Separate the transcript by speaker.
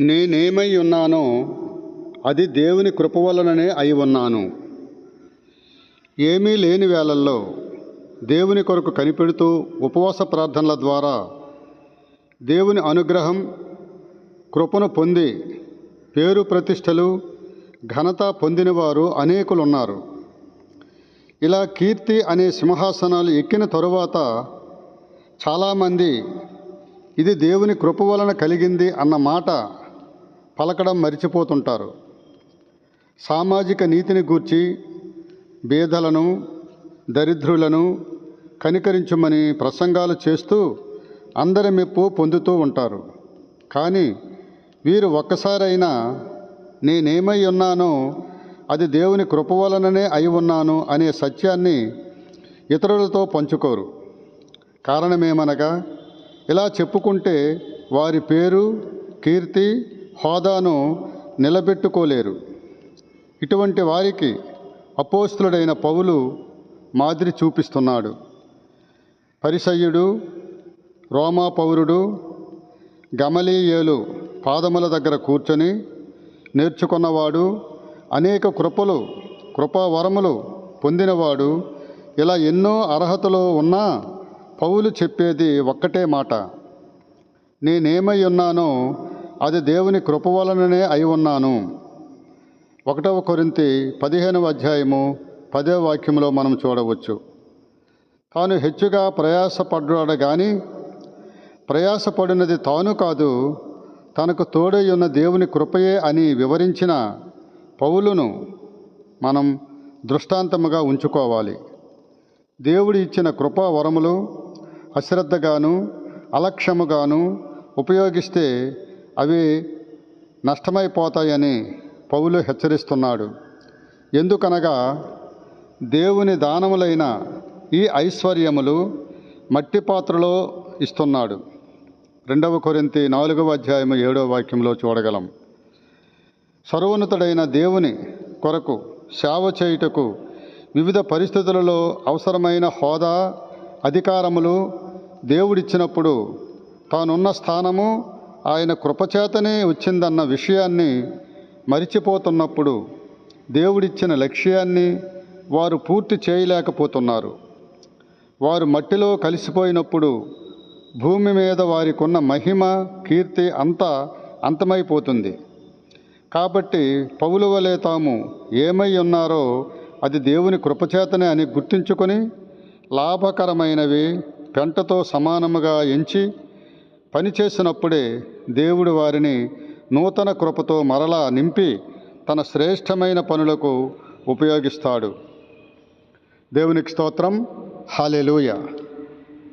Speaker 1: నేనేమై ఉన్నానో అది దేవుని కృప వలననే అయి ఉన్నాను. ఏమీ లేని వేళల్లో దేవుని కొరకు కనిపెడుతూ ఉపవాస ప్రార్థనల ద్వారా దేవుని అనుగ్రహం కృపను పొంది పేరు ప్రతిష్టలు ఘనత పొందినవారు అనేకులున్నారు. ఇలా కీర్తి అనే సింహాసనాలు ఎక్కిన తరువాత చాలామంది ఇది దేవుని కృప వలన కలిగింది అన్న మాట పలకడం మరిచిపోతుంటారు. సామాజిక నీతిని గూర్చి బేదలను దరిద్రులను కనికరించమని ప్రసంగాలు చేస్తూ అందరి మెప్పు పొందుతూ ఉంటారు. కానీ వీరు ఒక్కసారైనా నేనేమై ఉన్నానో అది దేవుని కృప వలననే అయి ఉన్నాను అనే సత్యాన్ని ఇతరులతో పంచుకోరు. కారణమేమనగా ఇలా చెప్పుకుంటే వారి పేరు కీర్తి హోదాను నిలబెట్టుకోలేరు. ఇటువంటి వారికి అపోస్తుడైన పౌలు మాదిరి చూపిస్తున్నాడు. పరిసయ్యుడు రోమా పౌరుడు గమలీయేలు పాదముల దగ్గర కూర్చొని నేర్చుకున్నవాడు అనేక కృపలు కృపావరములు పొందినవాడు ఇలా ఎన్నో అర్హతలు ఉన్నా పౌలు చెప్పేది ఒక్కటే మాట. నేనేమై ఉన్నానో అది దేవుని కృప వలననే అయి ఉన్నాను. ఒకటవ కొరింతి పదిహేనవ అధ్యాయము పదే వాక్యంలో మనం చూడవచ్చు. తాను హెచ్చుగా ప్రయాసపడ్డాడు కానీ ప్రయాసపడినది తాను కాదు తనకు తోడై ఉన్న దేవుని కృపయే అని వివరించిన పౌలును మనం దృష్టాంతముగా ఉంచుకోవాలి. దేవుడు ఇచ్చిన కృపా వరములు అశ్రద్ధగాను అలక్ష్యముగాను ఉపయోగిస్తే అవి నష్టమైపోతాయని పౌలు హెచ్చరిస్తున్నాడు. ఎందుకనగా దేవుని దానములైన ఈ ఐశ్వర్యములు మట్టి పాత్రలో ఇస్తున్నాడు. రెండవ కొరింతి నాలుగవ అధ్యాయము ఏడవ వాక్యంలో చూడగలం. సర్వోన్నతుడైన దేవుని కొరకు సేవ చేయుటకు వివిధ పరిస్థితులలో అవసరమైన హోదా అధికారములు దేవుడిచ్చినప్పుడు తానున్న స్థానము ఆయన కృపచేతనే వచ్చిందన్న విషయాన్ని మరిచిపోతున్నప్పుడు దేవుడిచ్చిన లక్ష్యాన్ని వారు పూర్తి చేయలేకపోతున్నారు. వారు మట్టిలో కలిసిపోయినప్పుడు భూమి మీద వారికున్న మహిమ కీర్తి అంతా అంతమైపోతుంది. కాబట్టి పౌలు వలె తాము ఏమై ఉన్నారో అది దేవుని కృపచేతనే అని గుర్తించుకొని లాభకరమైనవి పెంటతో సమానముగా ఎంచి పనిచేసినప్పుడే దేవుడు వారిని నూతన కృపతో మరలా నింపి తన శ్రేష్టమైన పనులకు ఉపయోగిస్తాడు. దేవునికి స్తోత్రం. హాలెలూయ